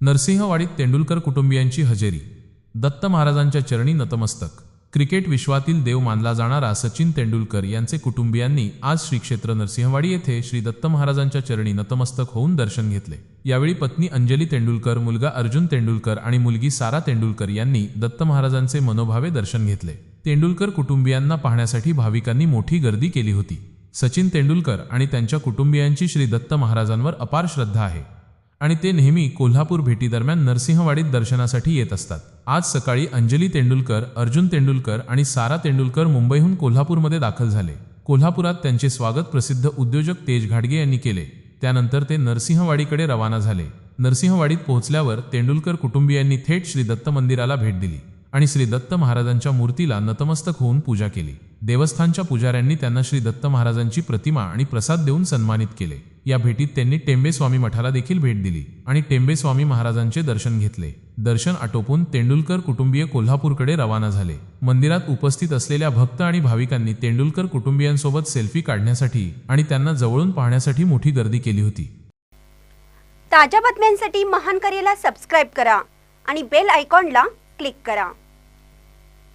नरसिंहवाडीत तेंडुलकर कुटुंबियांची हजेरी. दत्त महाराजांच्या चरणी नतमस्तक. क्रिकेट विश्वातील देव मानला जाणारा सचिन तेंडुलकर यांचे कुटुंबियांनी आज श्री क्षेत्र नरसिंहवाडी येथे श्री दत्त महाराजांच्या चरणी नतमस्तक होऊन दर्शन घेतले. यावेळी पत्नी अंजली तेंडुलकर मुलगा अर्जुन तेंडुलकर आणि मुलगी सारा तेंडुलकर यांनी दत्त महाराजांचे मनोभावे दर्शन घेतले. तेंडुलकर कुटुंबियांना पाहण्यासाठी भाविकांनी मोठी गर्दी केली होती. सचिन तेंडुलकर आणि त्यांच्या कुटुंबियांची श्री दत्त महाराजांवर अपार श्रद्धा आहे. आणि ते नेहमी कोल्हापूर भेटीदरम्यान नरसिंहवाडीत दर्शनासाठी येत असतात. आज सकाळी अंजली तेंडुलकर अर्जुन तेंडुलकर आणि सारा तेंडुलकर मुंबईहून कोल्हापूरमध्ये दाखल झाले. कोल्हापुरात त्यांचे स्वागत प्रसिद्ध उद्योजक तेज घाडगे यांनी केले. त्यानंतर ते नरसिंहवाडीकडे रवाना झाले. नरसिंहवाडीत पोहोचल्यावर तेंडुलकर कुटुंबियांनी थेट श्री दत्त मंदिराला भेट दिली आणि श्री दत्त महाराजांच्या मूर्तीला नतमस्तक होऊन पूजा केली. देवस्थानच्या पुजाऱ्यांनी त्यांना श्री दत्त महाराजांची प्रतिमा आणि प्रसाद देऊन सन्मानित केले. या भेटीत त्यांनी टेंबे स्वामी मठाला देखील भेट दिली आणि टेंबे स्वामी महाराजांचे दर्शन घेतले. दर्शन आटोपून तेंडुलकर कुटुंबीय कोल्हापूरकडे रवाना झाले. मंदिरात उपस्थित असलेल्या भक्त आणि भाविकांनी तेंडुलकर कुटुंबियांसोबत सेल्फी काढण्यासाठी आणि त्यांना जवळून पाहण्यासाठी मोठी गर्दी केली होती. ताज्या बातम्यांसाठी महान करेला सबस्क्राईब करा आणि बेल आयकॉनला क्लिक करा.